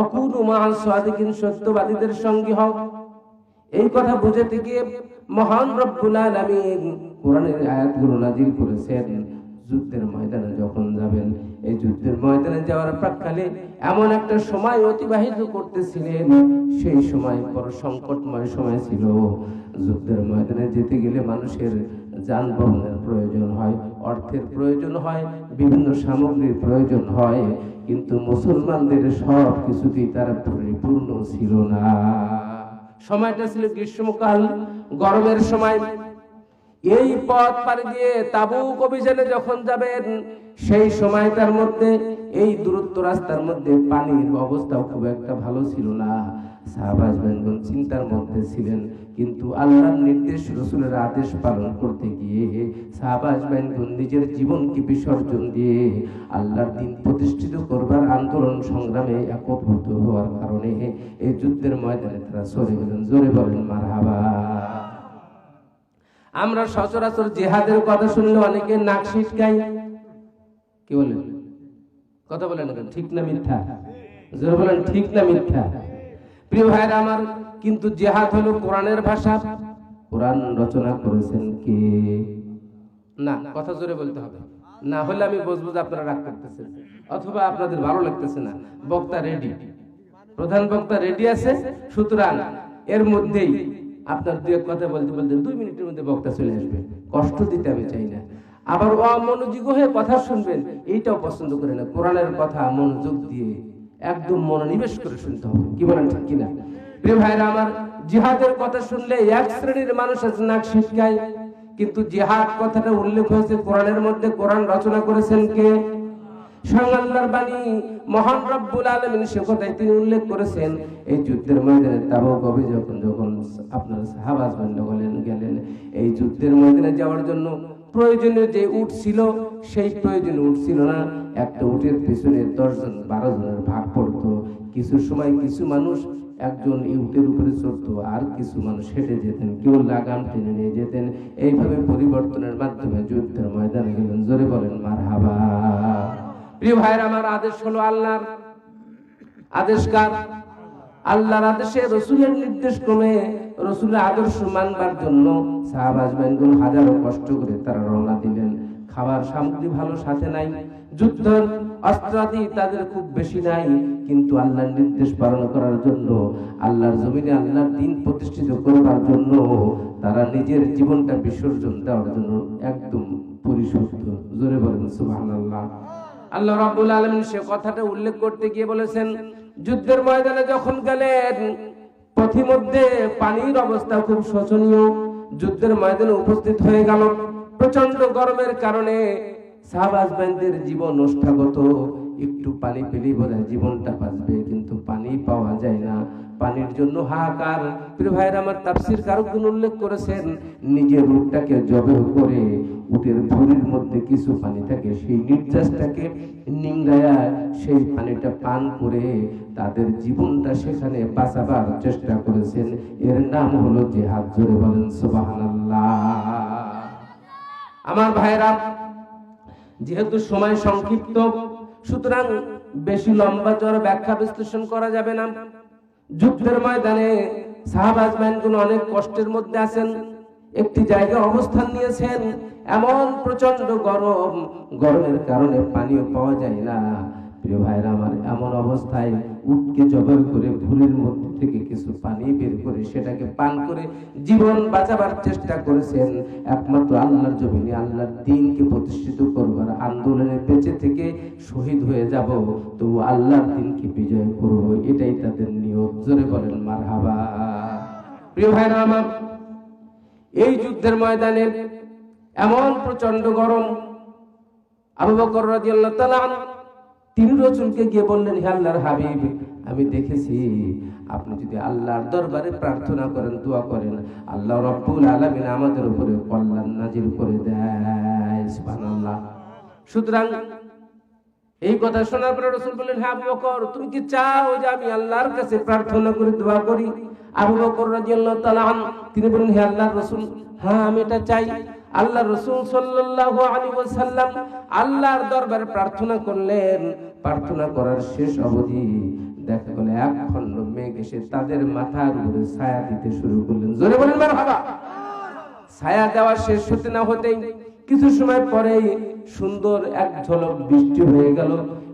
অকুনু মহান সাদিকিন সত্যবাদীদের সঙ্গী হও। এই কথা বুঝাতে গিয়ে মহান রব্বুল আলামিন কোরআনের আয়াতগুলো নাজিল করেছেন। যুদ্ধের ময়দানে যখন যাবেন, এই যুদ্ধের ময়দানে যাওয়ার প্রাককালে এমন একটা সময় অতিবাহিত করতেছিলেন। সেই সময় বড় সংকটময় সময় ছিল। যুদ্ধের ময়দানে যেতে গেলে মানুষের যানবাহনের প্রয়োজন হয়, অর্থের প্রয়োজন হয়, বিভিন্ন সামগ্রীর প্রয়োজন হয়, কিন্তু মুসলমানদের সব কিছুতেই তারা পরিপূর্ণ ছিল না। সময়টা ছিল গ্রীষ্মকাল, গরমের সময়। এই পথ পাড়ি দিয়ে তাবুক অভিযানে যখন যাবেন, সেই সময়টার মধ্যে এই দূরত্ব রাস্তার মধ্যে পানির অবস্থাও খুব একটা ভালো ছিল না। সাহাবাজ বেঙ্গন চিন্তার মধ্যে ছিলেন, কিন্তু আল্লাহর নির্দেশ রসুলের আদেশ পালন করতে গিয়ে সাহাবাজ বেঙ্গন নিজের জীবনকে বিসর্জন দিয়ে আল্লাহর দিন প্রতিষ্ঠিত করবার আন্দোলন সংগ্রামে একভূত হওয়ার কারণে এই যুদ্ধের ময়দানে তারা সরে গেলেন। জোরে বলেন, মারহাবা। আমরা সচরাচর জেহাদের কথা শুনলে অনেকে নাক ছিটকাই কি বলেন? কথা বলেন ঠিক না মিথ্যা? জোরে বলেন, ঠিক না মিথ্যা? প্রিয় ভাইরা আমার, কিন্তু জেহাদ হলো কোরআনের ভাষা। কোরআন রচনা করেছেন কে? না, কথা জোরে বলতে হবে। না হলে আমি বুঝব যে আপনারা রাগ করতেছেন। অথবা আপনাদের ভালো লাগতেছে না। বক্তা রেডি প্রধান বক্তা রেডি আছে। সুতরাং এর মধ্যেই আপনার দু এক কথা বলতে বলতে দুই মিনিটের মধ্যে বক্তা চলে আসবে। কষ্ট দিতে আমি চাই না। আবার অমনোযোগ হয়ে কথা শুনবেন, এইটাও পছন্দ করে না। কোরআনের কথা মনোযোগ দিয়ে একদম মনোনিবেশ করে শুনতে হবে। কি বলেন, ঠিক কিনা? প্রিয় ভাইরা, আমার জিহাদের কথা শুনলে এক শ্রেণির মানুষ আছে, নাক শিটকায় কিন্তু জিহাদ কথাটা উল্লেখ হয়েছে কোরআনের মধ্যে। কোরআন রচনা করেছেন কে? বাণী মহান সে তিনি উল্লেখ করেছেন। এই যুদ্ধের ময়দানে তাবুক অভিযান যখন আপনার সাহাবাজ গেলেন গেলেন, এই যুদ্ধের ময়দানে যাওয়ার জন্য প্রয়োজনীয় যে উট ছিল, সেই প্রয়োজনীয় উট ছিল না। একটা উটের পেছনে দশজন, বারো জনের ভাগ পড়তো। কিছু সময় কিছু মানুষ একজন এই উটের উপরে চড়তো, আর কিছু মানুষ হেঁটে যেতেন, কেউ লাগাম টেনে নিয়ে যেতেন। এইভাবে পরিবর্তনের মাধ্যমে যুদ্ধের ময়দানে গেলেন। জোরে বলেন মার হাবা প্রিয় ভাইয়ের, আমার আদেশ হলো আল্লাহর আদেশ কার আল্লাহর আদেশে রসুলের নির্দেশ ক্রমে রসুলের আদর্শ মানবার জন্য সাহাবাজ বেঙ্গল হাজারো কষ্ট করে তারা রওনা দিলেন। খাবার সামগ্রী ভালো, সাথে নাই। যুদ্ধ, অস্ত্রাদি তাদের খুব বেশি নাই। কিন্তু আল্লাহর নির্দেশ পালন করার জন্য, আল্লাহর জমিনে আল্লাহর দিন প্রতিষ্ঠিত করবার জন্য তারা নিজের জীবনটা বিসর্জন দেওয়ার জন্য একদম পরিশুদ্ধ। জোরে বলেন, সুবহানাল্লাহ। আল্লাহ রাব্বুল আলামিন সে কথাটা উল্লেখ করতে গিয়ে বলেছেন, যুদ্ধের ময়দানে যখন গেলেন পথিমধ্যে পানির অবস্থা খুব শোচনীয়। যুদ্ধের ময়দানে উপস্থিত হয়ে গেল। প্রচণ্ড গরমের কারণে সাহাবাজবানদের জীবন নষ্টাগত। একটু পানি পেলেই বোধ জীবনটা বাঁচবে, কিন্তু পানি পাওয়া যায় না। পানির জন্য হাহাকার। প্রিয় ভাইয়ের, আমার তাফসির কারকগুন উল্লেখ করেছেন, নিজের রূপটাকে জবে করে উটের ভুরির মধ্যে কিছু পানি থাকে, সেই নির্যাসটাকে নিংড়ায়া সেই পানিটা পান করে তাদের জীবনটা সেখানে বাঁচাবার চেষ্টা করেছেন। এর নাম হলো জেহাদ, জোরে বলেন সুবহানাল্লাহ। আমার ভাইরা যেহেতু সময় সংক্ষিপ্ত, সুতরাং বেশি লম্বা চড় ব্যাখ্যা বিশ্লেষণ করা যাবে না। যুদ্ধের ময়দানে সাহাবাজ অনেক কষ্টের মধ্যে আছেন, একটি জায়গায় অবস্থান নিয়েছেন, এমন প্রচণ্ড গরম, গরমের কারণে পানিও পাওয়া যায় না। প্রিয় ভাইরা আমার এমন অবস্থায় উটকে জবাই করে ভুলের মধ্যে থেকে কিছু পানি বের করে সেটাকে পান করে জীবন বাঁচাবার চেষ্টা করেছেন। একমাত্র আল্লাহর জমিনে, আল্লাহর দিনকে প্রতিষ্ঠিত করবার আন্দোলনে বেঁচে থেকে শহীদ হয়ে যাব তো আল্লাহর দিনকে বিজয় করব, এটাই তাদের নিয়ত জোরে বলেন, মারহাবা। প্রিয় ভাইরা আমার, এই যুদ্ধের ময়দানে এমন প্রচণ্ড গরম, আবু বকর রাদিয়াল্লাহু তাআলা তিনি রসুলকে গিয়ে বললেন, হে আল্লাহর হাবিব, আমি দেখেছি, আপনি যদি আল্লাহর দরবারে প্রার্থনা করেন, দোয়া করেন, আল্লাহ রব্বুল আলামিন আমাদের উপরে কল্যাণ নাজিল করে দেয়। সুবহানাল্লাহ। সুতরাং এই কথা শোনার পরে রসুল বললেন হ্যাঁ আবু বকর, তুমি কি চাও যে আমি আল্লাহর কাছে প্রার্থনা করে দোয়া করি? আবু বকর রাদিয়াল্লাহু তাআলা তিনি বললেন, হে আল্লাহর রাসূল হ্যাঁ আমি এটা চাই। আল্লাহ রসুল সাল্লাল্লাহু আলাইহি ওয়াসাল্লাম আল্লাহর দরবারে প্রার্থনা করলেন। প্রার্থনা করার শেষ অবধি দেখা গেল, এক খণ্ড মেঘ এসে তাদের মাথার উপরে ছায়া দিতে শুরু করলেন। জোরে বলেন, মারহাবা! ছায়া দেওয়া শেষ হতে না হতেই কিছু সময় পরেই সুন্দর এক ঝলক বৃষ্টি হয়ে গেল।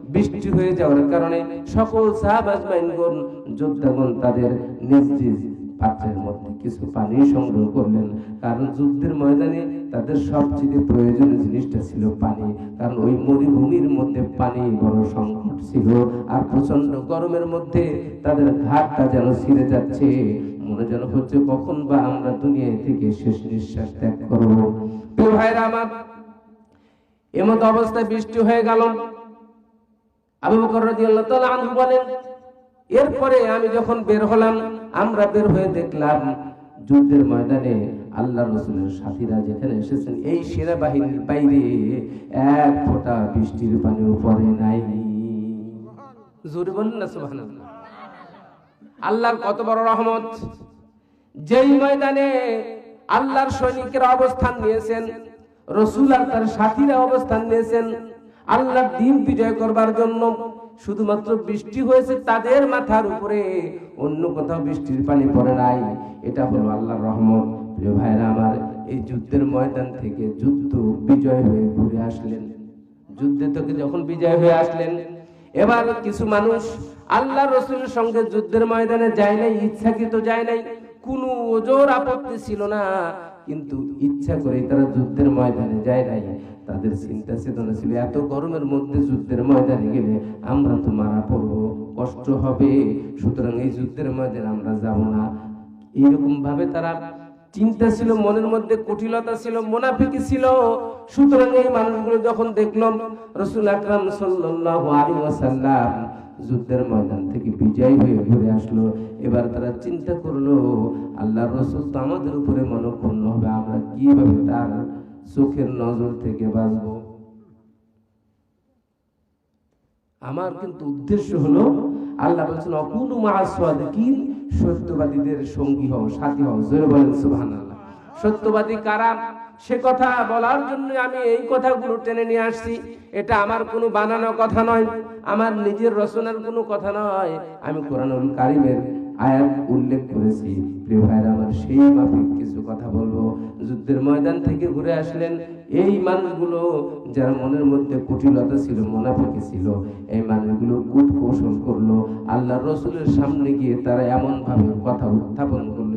বৃষ্টি হয়ে যাওয়ার কারণে সকল সাহাবাজমাইনগণ যোদ্ধাগণ তাদের নিজ নিজ পাত্রের মধ্যে কিছু পানি সংগ্রহ করলেন। কারণ যুদ্ধের ময়দানে তাদের সবচেয়ে প্রয়োজনীয় জিনিসটা ছিল পানি। কারণ ওই মরুভূমির মধ্যে পানি বড় সংকট ছিল। আর প্রচণ্ড গরমের মধ্যে তাদের ঘাটটা যেন ছিঁড়ে যাচ্ছে। মনে যেন হচ্ছে কখন বা আমরা দুনিয়া থেকে শেষ নিঃশ্বাস ত্যাগ করব। ভাইরা আমার এমত অবস্থায় বৃষ্টি হয়ে গেল। আবু বকর রাদিয়াল্লাহু আনহু বলেন, এরপরে আমি যখন বের হলাম, আমরা বের হয়ে দেখলাম যুদ্ধের ময়দানে আল্লাহ রসুলের সাথীরা যেখানে এসেছেন, এই সেনাবাহিনীর বাইরে এক ফোঁটা বৃষ্টির পানিও পড়ে নাই। জোরে বলুন না আল্লাহর কত বড় রহমত। যেই ময়দানে আল্লাহর সৈনিকেরা অবস্থান নিয়েছেন রসুল আর তার সাথীরা অবস্থান নিয়েছেন। আল্লাহর দিন বিজয় করবার জন্য। শুধুমাত্র বৃষ্টি হয়েছে তাদের মাথার উপরে, অন্য কোথাও বৃষ্টির পানি পড়ে নাই। এটা হলো আল্লাহর রহমত। প্রিয় ভাইরা আমার, এই যুদ্ধের ময়দান থেকে যুদ্ধ বিজয় হয়ে ঘুরে আসলেন। যুদ্ধে থেকে যখন বিজয় হয়ে আসলেন, এবার কিছু মানুষ আল্লাহ রসুলের সঙ্গে যুদ্ধের ময়দানে যায় নাই, ইচ্ছাকৃত যায় নাই। কোনো ওজোর আপত্তি ছিল না। কিন্তু ইচ্ছা করে তারা যুদ্ধের ময়দানে যায় নাই। তাদের চিন্তা চেতনা ছিল, এত গরমের মধ্যে যুদ্ধের ময়দানে গেলে আমরা তো মারা পড়ব, কষ্ট হবে। সুতরাং এই যুদ্ধের ময়দানে আমরা যাব না। এইরকম ভাবে তারা চিন্তা ছিল, মনের মধ্যে কুটিলতা ছিল, মোনাফিকি ছিল। সুতরাং এই মানুষগুলো যখন দেখলাম, রসুল আকরাম সাল্লাল্লাহু আলাইহি ওয়াসাল্লাম যুদ্ধের ময়দান থেকে বিজয় হয়ে ঘুরে আসলো। এবার তারা চিন্তা করল আল্লাহ রসুল তো আমাদের উপরে মনক্ষুণ্ণ হবে, আমরা কীভাবে তার চোখের নজর থেকে বাঁচবো? আমার কিন্তু উদ্দেশ্য হলো, আল্লাহ বলছেন অকুলু মাহাসওয়াদিকিন সত্যবাদীদের সঙ্গী হও, সাথী হও। জোরে বলেন, সুবহানাল্লাহ। সত্যবাদী কারা? সে কথা বলার জন্য আমি এই কথাগুলো টেনে নিয়ে আসছি। এটা আমার কোনো বানানো কথা নয়, আমার নিজের রচনার কোনো কথা নয়। আমি কোরআনুল কারিমের আয়াত উল্লেখ করেছি। প্রিয় ভাইরা, আমার সেই মাফিক কিছু কথা বলব। যুদ্ধের ময়দান থেকে ঘুরে আসলেন এই মানুষগুলো যার মনের মধ্যে কুটিলতা ছিল, মোনাফিকি ছিল। এই মানুষগুলো কূট কৌশল করল। আল্লাহ রসুলের সামনে গিয়ে তারা এমন ভাবে কথা উত্থাপন করল।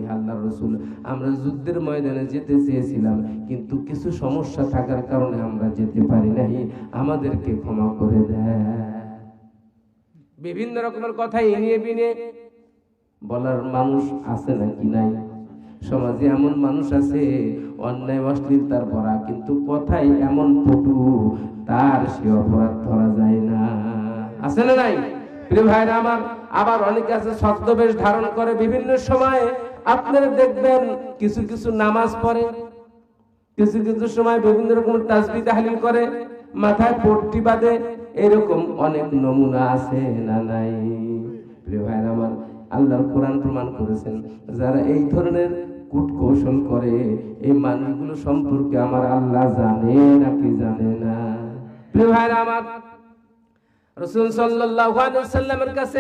রসুল, আমরা যুদ্ধের ময়দানে যেতে চেয়েছিলাম, কিন্তু কিছু সমস্যা থাকার কারণে আমরা যেতে পারি নাই। আমাদেরকে ক্ষমা করে দেয় বিভিন্ন রকমের কথা এনিয়ে বিনিয়ে বলার মানুষ আছে নাকি নাই? সমাজে এমন মানুষ আছে, অন্যায়, অশ্লীলতার ভরা, কিন্তু কথাই এমন পটু, তার সে অপরাধ ধরা যায় না। আছে না নাই? প্রিয় ভাইরা আমার, আবার অনেকে আছে ছদ্মবেশ ধারণ করে বিভিন্ন সময়ে আপনারা দেখবেন কিছু কিছু নামাজ পড়ে, কিছু কিছু সময় বিভিন্ন রকম তাসবি তাহলিল করে, মাথায় পট্টি বাঁধে, এরকম অনেক নমুনা আছে না নাই? ভাইরা আমার, আল্লাহর কোরআন প্রমাণ করেছেন, যারা এই ধরনের কূট কৌশল করে, এই মানুষগুলো সম্পর্কে আমার আল্লাহ জানে নাকি জানে না? প্রিয় ভাইরা আমার রসুল সাল্লামের কাছে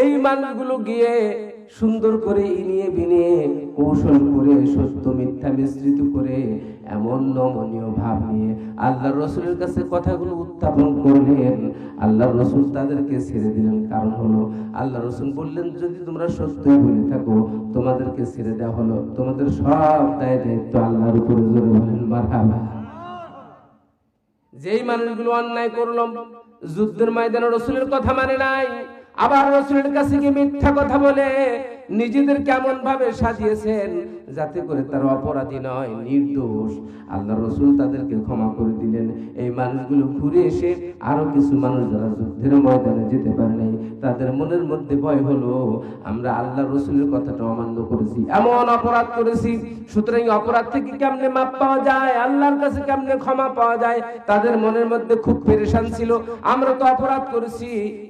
এই মানুষগুলো গিয়ে সুন্দর করে ইনিয়ে বিনিয়ে কৌশল করে, সত্য মিথ্যা মিশ্রিত করে, এমন নমনীয় ভাব নিয়ে আল্লাহ রসুলের কাছে কথাগুলো উত্থাপন করলেন। আল্লাহ রসুল তাদেরকে ছেড়ে দিলেন। কারণ হলো আল্লাহ রসুল বললেন, যদি তোমরা সত্যই বলে থাকো, তোমাদেরকে ছেড়ে দেওয়া হলো। তোমাদের সব দায় দায়িত্ব আল্লাহর উপরে জোরে বলেন, মারহাবা। যেই মানুষগুলো অন্যায় করল যুদ্ধের ময়দানে রসুলের কথা মানে নাই। আবার রসুলের কাছে গিয়ে মিথ্যা কথা বলে নিজেদের কেমন ভাবে সাজিয়েছেন? যাতে করে তার অপরাধী নয়, নির্দোষ। আল্লাহ রসুল তাদেরকে ক্ষমা করে দিলেন। এই মানুষগুলো ঘুরে এসে আরও কিছু মানুষ যারা যুদ্ধের ময়দানে যেতে পারে নাই, তাদের মনের মধ্যে ভয় হলো, আমরা আল্লাহ রসুলের কথাটা অমান্য করেছি, এমন অপরাধ করেছি। সুতরাং অপরাধ থেকে কেমনে মাপ পাওয়া যায়? আল্লাহর কাছে কেমনে ক্ষমা পাওয়া যায়? তাদের মনের মধ্যে খুব পেরেশান ছিল। আমরা তো অপরাধ করেছি,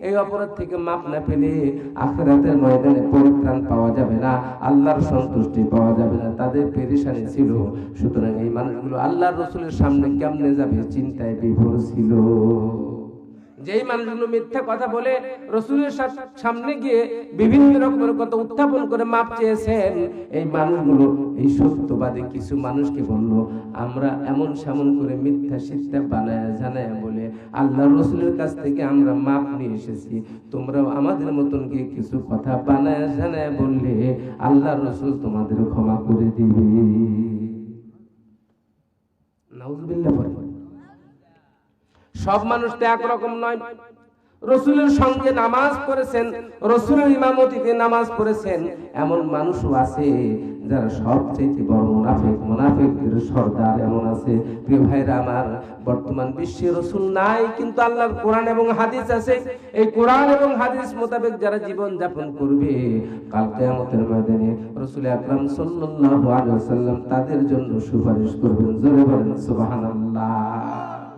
এই অপরাধ থেকে মাপ না পেলে আখেরাতের ময়দানে পরিত্রাণ পাওয়া যাবে না, আল্লাহর সন্তুষ্টি পাওয়া যাবে না, তাদের পেরেশানি ছিল। সুতরাং এই মানুষগুলো আল্লাহর রসুলের সামনে কেমনে যাবে? চিন্তায় বিভোর ছিল। যেই মানুষগুলো মিথ্যা কথা বলে, রসুলের সামনে গিয়ে বিভিন্ন রকমের কথা উত্থাপন করে মাপ চেয়েছেন, এই মানুষগুলো, এই সত্যবাদী কিছু মানুষকে বলল, আমরা এমন সামন করে মিথ্যা সিদ্ধা বানায়, জানায় বলে আল্লাহ রসুলের কাছ থেকে আমরা মাপ নিয়ে এসেছি। তোমরাও আমাদের মতন গিয়ে কিছু কথা বানায়, জানায় বললে আল্লাহ রসুল তোমাদের ক্ষমা করে দিবে। নাউজুবিল্লাহ বলে সব মানুষ তো একরকম নয়। রসুলের সঙ্গে নামাজ পড়েছেন, রসুলের ইমামতিতে নামাজ পড়েছেন, এমন মানুষও আছে যারা সবচেয়ে বড় মুনাফিক। মুনাফিকদের সর্দার এমন আছে। প্রিয় ভাইরা আমার, বর্তমান বিশ্বে রসুল নাই, কিন্তু আল্লাহর কোরআন এবং হাদিস আছে। এই কোরআন এবং হাদিস মোতাবেক যারা জীবন যাপন করবে, কাল কিয়ামতের ময়দানে রসুল আকরাম সাল্লাল্লাহু আলাইহি ওয়াসাল্লাম তাদের জন্য সুপারিশ করবেন। জোরে বলেন, সুবহানাল্লাহ।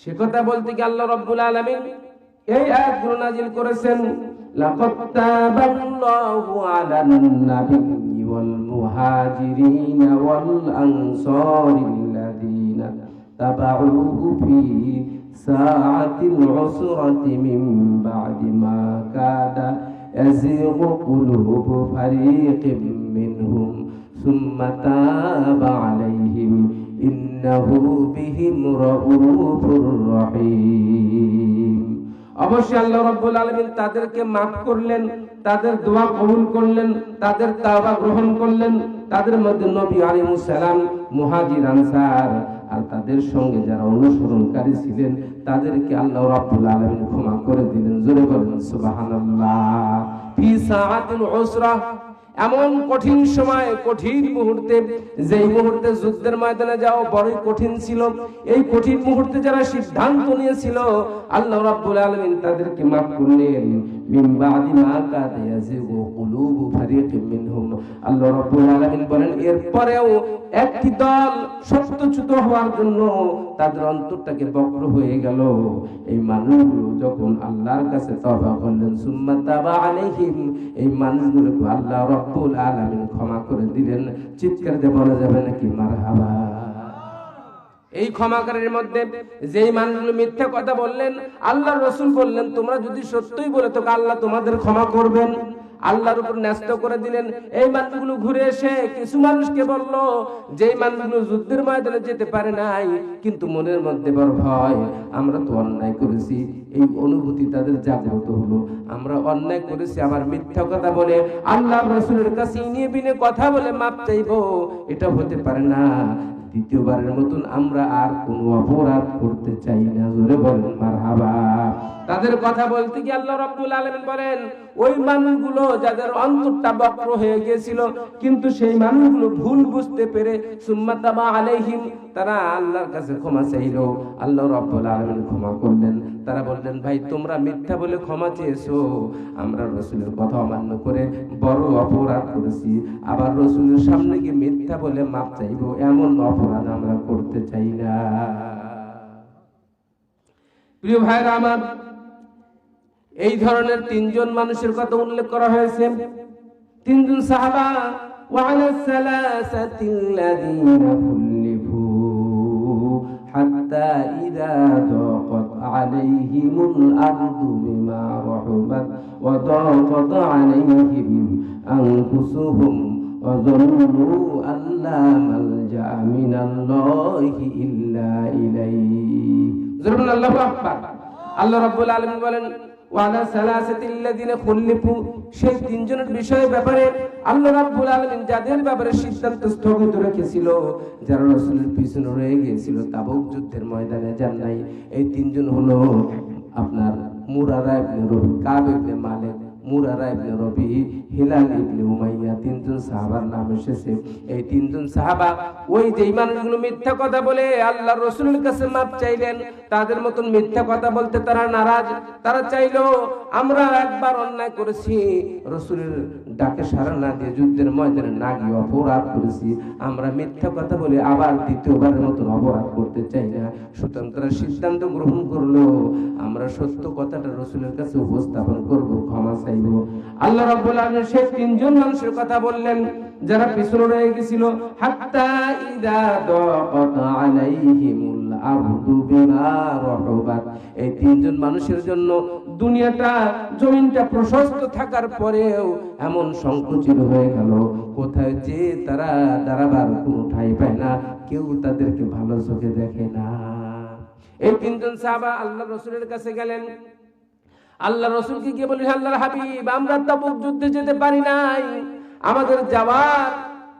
সে কথা বলতে গিয়ে আল্লাহ রব্বুল আলামিন এই আয়াতগুলো নাজিল করেছেন লাকাদ তাবাল্লাহু আলান নাবিয়্যি ওয়াল মুহাজিরিন ওয়াল আনসারিল্লাযীনা তাবাউহু ফি সাআতিল উসরাতি মিন বা'দি মা কাদা يزيغ قلوب فريق منهم ثم تاب عليهم অবশ্যই আল্লাহ তাদেরকে করলেন, তাদের দোয়া কবুল করলেন, তাদের তাওবা গ্রহণ করলেন, তাদের মধ্যে নবী আলাইহিস সালাম, মুহাজির, আনসার আর তাদের সঙ্গে যারা অনুসরণকারী ছিলেন, তাদেরকে আল্লাহ রাব্বুল আলমিন ক্ষমা করে দিলেন। জোরে বলেন সুবাহ এমন কঠিন সময়, কঠিন মুহূর্তে, যেই মুহূর্তে যুদ্ধের ময়দানে যাও, বড়ই কঠিন ছিল। এই কঠিন মুহূর্তে যারা সিদ্ধান্ত নিয়েছিল, আল্লাহ রাব্বুল আলামিন তাদেরকে মাফ করলেন মিন বাদি মা কাদা ইয়াজিগু কুলুবু ফারিকিন মিনহুম। আল্লাহ রাব্বুল আলামিন বলেন, এরপরেও একটি দল সত্যচ্যুত হওয়ার জন্য তাদের অন্তরটাকে বক্র হয়ে গেল। এই মানুষগুলো যখন আল্লাহর কাছে তওবা করলেন, সুম্মা তাবা আলাইহিম, এই মানুষগুলোকে আল্লাহ রব্বুল আলামিন ক্ষমা করে দিলেন। চিৎকার দিয়ে বলা যাবে নাকি, মারহাবা। এই ক্ষমাকারের মধ্যে যেই মানুষগুলো মিথ্যা কথা বললেন আল্লাহ রসুল বললেন, তোমরা যদি সত্যই বলে তো আল্লাহ তোমাদের ক্ষমা করবেন। আল্লাহর উপর ন্যস্ত করে দিলেন। এই মানুষগুলো ঘুরে এসে কিছু মানুষকে বলল যে মানুষগুলো যুদ্ধের ময়দানে যেতে পারে নাই, কিন্তু মনের মধ্যে বড় ভয়, আমরা তো অন্যায় করেছি। এই অনুভূতি তাদের জাগ্রত হলো। আমরা অন্যায় করেছি, আবার মিথ্যা কথা বলে আল্লাহ রসুলের কাছে ইনিয়ে বিনে কথা বলে মাপ চাইব, এটা হতে পারে না। দ্বিতীয়বারের মতন আমরা আর কোনো অপরাধ করতে চাই না, জোরে বলেন, মারহাবা। তাদের কথা বলতে গিয়ে আল্লাহ রাব্বুল আলামিন বলেন, ওই মানুষগুলো যাদের অন্তরটা বক্র হয়ে গিয়েছিল, কিন্তু সেই মানুষগুলো ভুল বুঝতে পেরে সুম্মা তাবা আলাইহিম, তারা আল্লাহর কাছে ক্ষমা চাইল। আল্লাহ রাব্বুল আলামিন ক্ষমা করলেন। তারা বললেন ভাই তোমরা মিথ্যা বলে ক্ষমা চেয়েছো আমরা রসুলের কথা অমান্য করে বড় অপরাধ করেছি আবার রসুলের সামনে গিয়ে মিথ্যা বলে মাপ চাইবো এমন অপরাধ আমরা করতে চাই না প্রিয় ভাইরা আমার এই ধরনের তিনজন মানুষের কথা উল্লেখ করা হয়েছে তিনজন সাহাবা وعلى الثلاثة الذين خلفوا حتى إذا ضاقت عليهم الأرض بما رحبت وضاقت عليهم أنفسهم وظنوا أن لا ملجأ من الله إلا إليه জরুর আল্লাহ আকবার আল্লাহ রাব্বুল আলামিন বলেন সেই তিনজনের ব্যাপারে আল্লাহ যাদের ব্যাপারে সিদ্ধান্ত স্থগিত রেখেছিল, যারা পিছনে রয়ে তাবুক যুদ্ধের ময়দানে এই তিনজন হলো আপনার মুরারা মালিক মুরারা ইবনে রবি, হিলাল ইবনে উমাইয়া, তিনজন সাহাবার নাম এসেছে। এই তিনজন সাহাবা ওই যেই মানুষগুলো মিথ্যা কথা বলে আল্লাহ রসুলের কাছে মাপ চাইলেন, তাদের মতন মিথ্যা কথা বলতে তারা নারাজ। তারা চাইলো, আমরা একবার অন্যায় করেছি, রসুলের ডাকে সারা না দিয়ে যুদ্ধের ময়দানে না গিয়ে অপরাধ করেছি। আমরা মিথ্যা কথা বলে আবার দ্বিতীয়বারের মতন অপরাধ করতে চাই না। সুতরাং তারা সিদ্ধান্ত গ্রহণ করল, আমরা সত্য কথাটা রসুলের কাছে উপস্থাপন করব, ক্ষমা চাইব আল্লাহ তিনজন মানুষের কথা বললেন, যারা পিছনে রয়ে এই তিনজন মানুষের জন্য দুনিয়াটা, জমিনটা প্রশস্ত থাকার পরেও এমন সংকুচিত হয়ে গেল। কোথায় যে তারা দাঁড়াবার কোনো ঠাই পায় না, কেউ তাদেরকে ভালো চোখে দেখে না। এই তিনজন সাহাবা আল্লাহ রসুলের কাছে গেলেন। আল্লাহ রসুলকে গিয়ে বলি আল্লাহর হাবিব, আমরা তাবুক যুদ্ধে যেতে পারি নাই। আমাদের যাওয়ার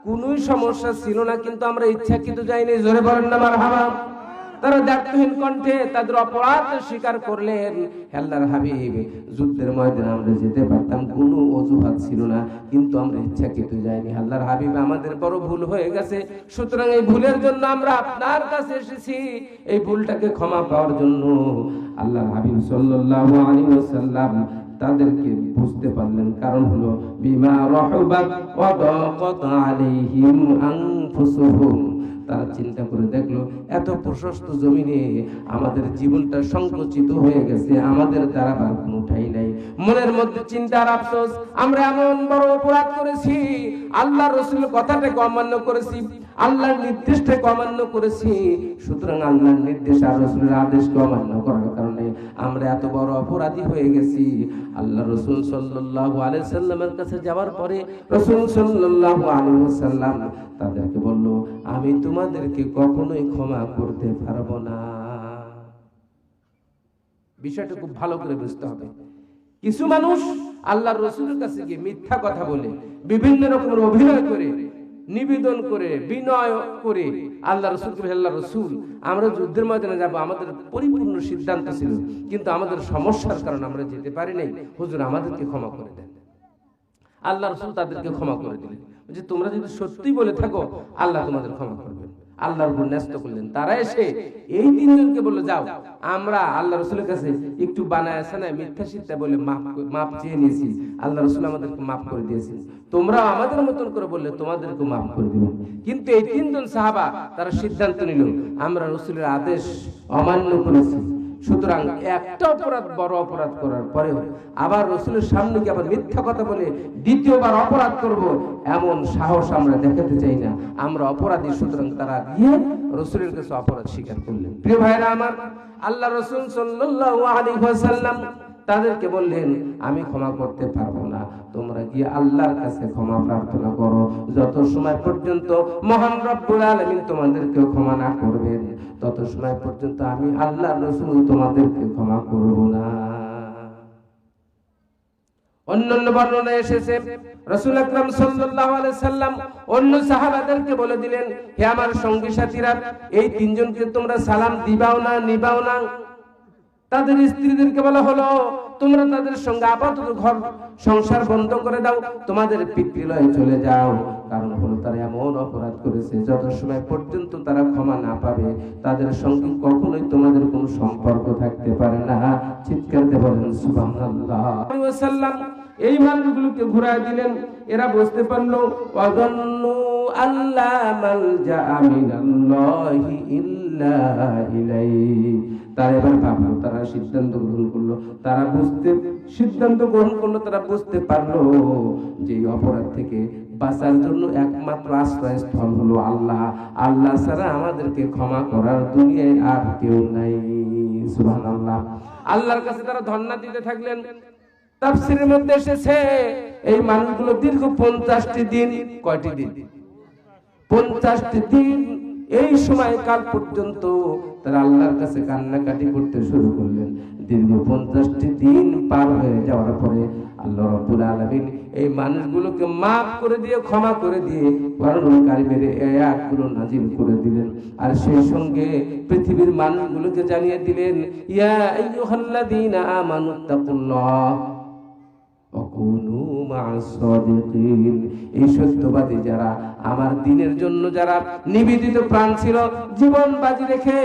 কোন সমস্যা ছিল না, কিন্তু আমরা ইচ্ছা কিন্তু যাইনি। জোরে বলেন না, মারহাবা। তারা দায়িত্বহীন কণ্ঠে তাদের অপরাধ স্বীকার করলেন। আল্লাহর হাবিব, যুদ্ধের ময়দানে আমরা যেতে পারতাম, কোনো অজুহাত ছিল না, কিন্তু আমরা ইচ্ছাকৃত যাইনি। আল্লাহর হাবিব, আমাদের বড় ভুল হয়ে গেছে। সুতরাং এই ভুলের জন্য আমরা আপনার কাছে এসেছি। এই ভুলটাকে ক্ষমা পাওয়ার জন্য আল্লাহর হাবিব সাল্লাল্লাহু আলাইহি ওয়াসাল্লাম তাদেরকে বুঝতে পারলেন। কারণ হলো, বিমা রহবাত ওয়া দাকাত আলাইহিম আনফুসুহুম। তারা চিন্তা করে দেখল, এত প্রশস্ত জমিনে আমাদের জীবনটা সংকুচিত হয়ে গেছে, আমাদের দ্বারা আর কোনো ঠাই নাই। মনের মধ্যে চিন্তার আফসোস, আমরা এমন বড় অপরাধ করেছি, আল্লাহ রসুল কথাটাকে অমান্য করেছি, আল্লাহর নির্দেশটাকে অমান্য করেছি, সুতরাং আল্লাহর নির্দেশ আর রসুলের আদেশকে অমান্য করার কারণে আমরা এত বড় অপরাধী হয়ে গেছি। আল্লাহ রসুল সাল্লাল্লাহু আলাইহি সাল্লামের কাছে যাওয়ার পরে রসুল সাল্লাল্লাহু আলাইহি সাল্লাম তাদেরকে বলল আমি তোমাদেরকে কখনোই ক্ষমা করতে পারব না। বিষয়টা খুব ভালো করে বুঝতে হবে। কিছু মানুষ আল্লাহর রসুলের কাছে গিয়ে মিথ্যা কথা বলে, বিভিন্ন রকমের অভিনয় করে, নিবেদন করে, বিনয় করে আল্লাহ রসুল আল্লাহ রসুল, আমরা যুদ্ধের ময়দানে যাব, আমাদের পরিপূর্ণ সিদ্ধান্ত ছিল, কিন্তু আমাদের সমস্যার কারণে আমরা যেতে পারি নাই। হুজুর আমাদেরকে ক্ষমা করে দেন। আল্লাহ রসুল তাদেরকে ক্ষমা করে দিলেন। যে তোমরা যদি সত্যি বলে থাকো, আল্লাহ তোমাদের ক্ষমা করবেন। আল্লাহর উপর ন্যস্ত করলেন। তারা এসে এই তিনজনকে বলল, যাও, আমরা আল্লাহ রসুলের কাছে একটু বানায় আসে না, মিথ্যা সিদ্ধা বলে মাপ চেয়ে নিয়েছি। আল্লাহ রসুল আমাদেরকে মাফ করে দিয়েছেন। তোমরা আমাদের মতন করে বললে তোমাদেরকে মাফ করে দিব কিন্তু এই তিনজন সাহাবা, তারা সিদ্ধান্ত নিল, আমরা রসুলের আদেশ অমান্য করেছি। সুতরাং একটা অপরাধ বড় অপরাধ করার পরেও আবার রসুলের সামনে কি আবার মিথ্যা কথা বলে দ্বিতীয়বার অপরাধ করব, এমন সাহস আমরা দেখাতে চাই না। আমরা অপরাধী, সুতরাং তারা গিয়ে রসুলের কাছে অপরাধ স্বীকার করলেন। প্রিয় ভাইরা আমার, আল্লাহ রসুল সাল্লাহ আলী ওয়াসাল্লাম তাদেরকে বললেন, আমি ক্ষমা করতে পারব না। তোমরা গিয়ে আল্লাহর কাছে ক্ষমা প্রার্থনা করো। যত সময় পর্যন্ত মহান রব্বুল আলামিন তোমাদেরকে ক্ষমা না করবেন, তত সময় পর্যন্ত আমি আল্লাহ রসুল তোমাদেরকে ক্ষমা করব না। অন্যান্য বর্ণনা এসেছে, রসুল আকরাম সাল্লাম অন্য সাহাবাদেরকে বলে দিলেন, হে আমার সঙ্গী সাথীরা, এই তিনজনকে তোমরা সালাম দিবাও না, নিবাও না। তাদের স্ত্রীদেরকে বলা হলো, তোমরা তাদের সঙ্গে আপাতত ঘর সংসার বন্ধ করে দাও, তোমাদের পিতৃলয়ে চলে যাও। কারণ হলো তারা এমন অপরাধ করেছে, যত সময় পর্যন্ত তারা ক্ষমা না পাবে, তাদের সঙ্গে কখনোই তোমাদের কোনো সম্পর্ক থাকতে পারে না। চিৎকার বলেন, সুবহানাল্লাহ। এই মানুষগুলোকে ঘুরায় দিলেন। এরা বুঝতে পারল অজন্নু আল্লাহ মালজা মিনাল্লাহি ইল্লা ইলাইহি। তারা এবার ভাবলো, তারা সিদ্ধান্ত গ্রহণ করল, তারা বুঝতে, সিদ্ধান্ত গ্রহণ করল, তারা বুঝতে পারল যে অপরাধ থেকে বাঁচার জন্য একমাত্র হলো আল্লাহ। আল্লাহ ছাড়া আমাদেরকে ক্ষমা করার দুনিয়ায় আর কেউ নাই, সুবহানাল্লাহ। আল্লাহর কাছে তারা ধন্না দিতে থাকলেন। তাফসিরের মধ্যে এসেছে, এই মানুষগুলো দীর্ঘ পঞ্চাশটি দিন, কয়টি দিন? পঞ্চাশটি দিন, এই সময় কাল পর্যন্ত তারা আল্লাহর কাছে কান্নাকাটি করতে শুরু করলেন দীর্ঘ পঞ্চাশটি দিন পার হয়ে যাওয়ার পরে আল্লাহ রব্বুল আলমিন এই মানুষগুলোকে মাফ করে দিয়ে, ক্ষমা করে দিয়ে কোরআনুল কারিমের এই আয়াতগুলো নাজিল করে দিলেন আর সেই সঙ্গে পৃথিবীর মানুষগুলোকে জানিয়ে দিলেন, ইয়া আইয়ুহাল্লাযীনা আমানুত্তাকুল্লাহ। এই সত্যবাদী যারা, আমার দিনের জন্য যারা নিবেদিত প্রাণ ছিল, জীবন বাজি রেখে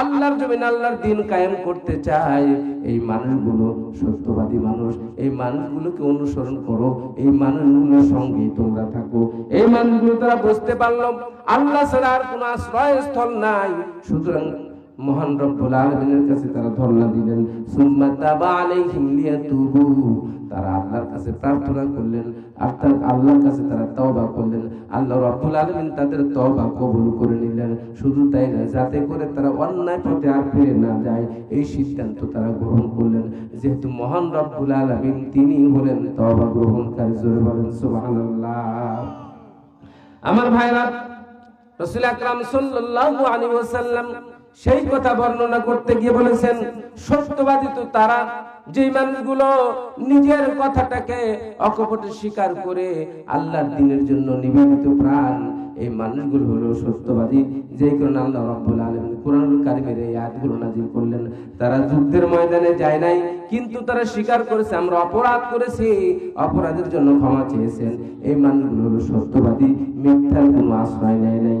আল্লাহর জমিন আল্লাহর দিন কায়েম করতে চায়, এই মানুষগুলো সত্যবাদী মানুষ। এই মানুষগুলোকে অনুসরণ করো, এই মানুষগুলোর সঙ্গে তোমরা থাকো। এই মানুষগুলো তারা বুঝতে পারলাম আল্লাহ ছাড়া আর কোনো আশ্রয়স্থল নাই। সুতরাং মহান রব্বুল আলামিনের কাছে তারা ধর্ণা দিলেন। সুম্মা তাবা আলাইহিম লিয়াতুবু। তারা আল্লাহর কাছে প্রার্থনা করলেন, অর্থাৎ আল্লাহর কাছে তারা তওবা করলেন। আল্লাহ রব্বুল আলামিন তাদের তওবা কবুল করে নিলেন। শুধু তাই না যাতে করে তারা অন্যায় পথে আর ফিরে না যায়, এই সিদ্ধান্ত তারা গ্রহণ করলেন। যেহেতু মহান রব্বুল আলামিন তিনি হলেন তওবা গ্রহণকারী, জোরে বলেন, সুবহানাল্লাহ। আমার ভাইরা, রসুল আকরাম সাল্লাল্লাহু আলাইহি ওয়াসাল্লাম সেই কথা বর্ণনা করতে গিয়ে বলেছেন, সত্যবাদী তো তারা, যে মানুষগুলো নিজের কথাটাকে অকপটে স্বীকার করে আল্লাহর দিনের জন্য নিবেদিত প্রাণ, এই মানুষগুলো হলো সত্যবাদী। যে কারণে আল্লাহ রাব্বুল আলামিন কোরআনুল কারিমের এই আয়াতগুলো নাজিল করলেন। তারা যুদ্ধের ময়দানে যায় নাই, কিন্তু তারা স্বীকার করেছে, আমরা অপরাধ করেছি, অপরাধের জন্য ক্ষমা চেয়েছেন। এই মানুষগুলো হলো সত্যবাদী, মিথ্যার কোনো আশ্রয় নেয় নাই।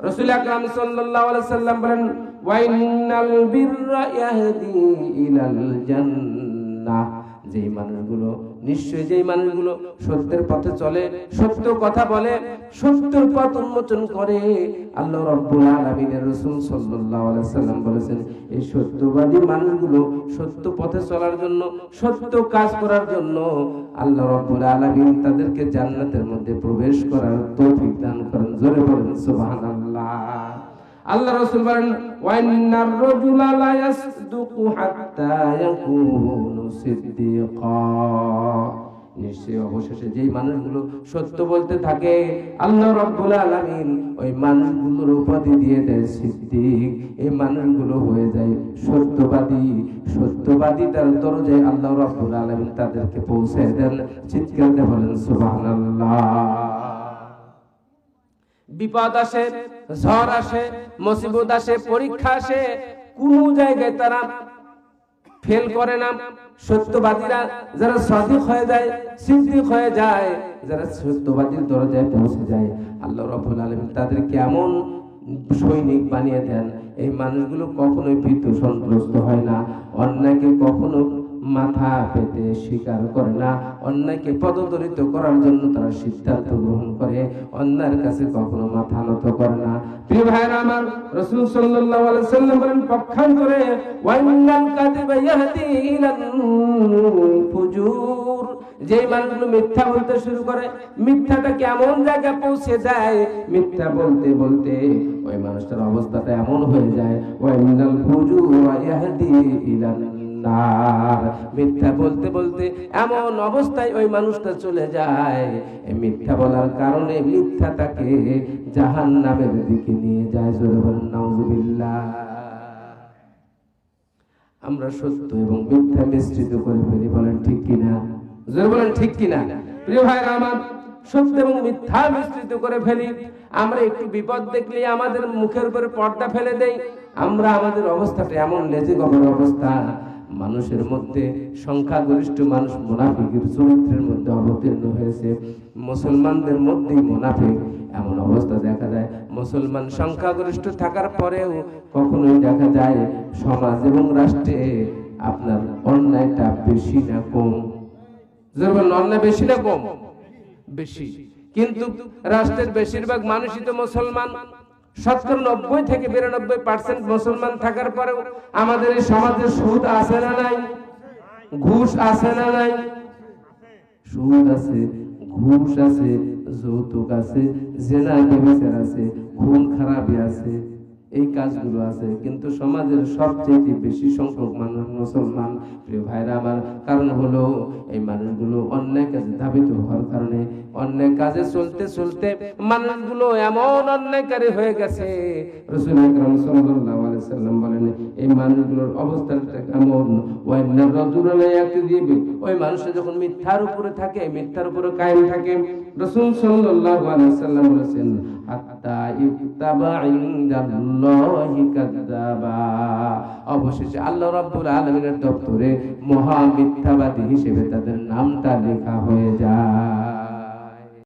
রাসূল আকরাম সাল্লাল্লাহু আলাইহি সাল্লাম বলেন ওয়া ইন্নাল বিররা ইয়াহদি ইলাল জান্নাহ। যেই মানুষগুলো নিশ্চয় যেই মানুষগুলো সত্যের পথে চলে, সত্য কথা বলে, সত্যের পথ উন্মোচন করে আল্লাহ রাব্বুল আলামিনের রাসূল আলাইহি সাল্লাম বলেছেন, এই সত্যবাদী মানুষগুলো সত্য পথে চলার জন্য, সত্য কাজ করার জন্য আল্লাহ রাব্বুল আলামিন তাদেরকে জান্নাতের মধ্যে প্রবেশ করার তৌফিক দান করেন। জোরে বলেন, সুবহানাল্লাহ। আল্লাহ রাসূল বলেন, ওয়াইন্নার রাজুলা লা ইয়াসদুকু হাত্তা ইয়াকুনু নিশ্চয় অবশেষে যেই মানুষগুলো সত্য বলতে থাকে, আল্লাহ রাব্বুল আলামিন ওই মানুষগুলোর উপাধি দিয়ে দেয় সিদ্দিক। এই মানুষগুলো হয়ে যায় সত্যবাদী। সত্যবাদী তার দরজায় আল্লাহ রাব্বুল আলামিন তাদেরকে পৌঁছে দেন। চিৎকার দিয়ে বলেন, সুবহানাল্লাহ। বিপদ আসে, ঝড় আসে, মুসিবত আসে, পরীক্ষা আসে, কোন জায়গায় তারা ফেল করে না। সত্যবাদীরা যারা সদিক হয়ে যায়, সিদ্দিক হয়ে যায়, যারা সত্যবাদীর দরজায় পৌঁছে যায়, আল্লাহ রব্বুল আলামিন তাদেরকে এমন সৈনিক বানিয়ে দেন, এই মানুষগুলো কখনোই ভীত সন্ত্রস্ত হয় না, অন্যায়কে কখনো মাথা পেতে স্বীকার করে না। অন্যায়কে পদদলিত করার জন্য তারা সিদ্ধান্ত গ্রহণ করে। অন্যায়ের কাছে কখনো মাথা নত করে না। প্রিয় ভাইরা আমার রাসূল সাল্লাম ইয়াহদি যে মানুষগুলো মিথ্যা বলতে শুরু করে, মিথ্যাটা কেমন জায়গায় পৌঁছে দেয়? মিথ্যা বলতে বলতে ওই মানুষটার অবস্থাটা এমন হয়ে যায় ওয়াইনাল ফুজুর ইয়াহদি ইলান নার মিথ্যা বলতে বলতে এমন অবস্থায় ওই মানুষটা চলে যায়। মিথ্যা বলার কারণে মিথ্যা তাকে জাহান নামের দিকে নিয়ে যায় জোরে বলেন আমরা সত্য এবং মিথ্যা মিশ্রিত করে ফেলি, বলেন ঠিক কিনা? জোরে বলেন ঠিক কিনা? প্রিয় ভাইরা আমার, সত্য এবং মিথ্যা মিশ্রিত করে ফেলি। আমরা একটু বিপদ দেখলে আমাদের মুখের উপরে পর্দা ফেলে দেই। আমরা আমাদের অবস্থাটা এমন লেজে গবর অবস্থা। মানুষের মধ্যে সংখ্যাগরিষ্ঠ মানুষ মোনাফিকের চরিত্রের মধ্যে অবতীর্ণ হয়েছে। মুসলমানদের মধ্যেই মোনাফিক এমন অবস্থা দেখা যায়। মুসলমান সংখ্যাগরিষ্ঠ থাকার পরেও কখনোই দেখা যায় সমাজ এবং রাষ্ট্রে আপনার অন্যায়টা বেশি না কম। অন্যায় বেশি না কম? বেশি। কিন্তু রাষ্ট্রের বেশিরভাগ মানুষই তো মুসলমান। শতকরা নব্বই থেকে বিরানব্বই পার্সেন্ট মুসলমান থাকার পরেও আমাদের এই সমাজে সুদ আছে না নাই? ঘুষ আছে না নাই? সুদ আছে, ঘুষ আছে, যৌতুক আছে, জেনা বেবিচার আছে, খুন খারাপি আছে। এই কাজগুলো আছে। কিন্তু সমাজের সবচেয়ে বেশি সংখ্যক মানুষ মুসলমান। প্রিয় ভাইরা আমার, কারণ হলো এই মানুষগুলো অন্যায় কাজে ধাবিত হওয়ার কারণে, অন্যায় কাজে চলতে চলতে মানুষগুলো এমন অন্যায়কারী হয়ে গেছে। রসুল আকরাম সাল্লাল্লাহু আলাইহি সাল্লাম বলেন, এই মানুষগুলোর অবস্থাটা কেমন? ওয়াইন্না রাজুলানা ইয়াকযিব। ওই মানুষটা যখন মিথ্যার উপরে থাকে, মিথ্যার উপরে কায়েম থাকে রাসূল সাল্লাম বলেছেন অবশেষে আল্লাহ রাব্বুল আলামিনের দপ্তরে মহা মিথ্যাবাদী হিসেবে তাদের নামটা লেখা হয়ে যায়।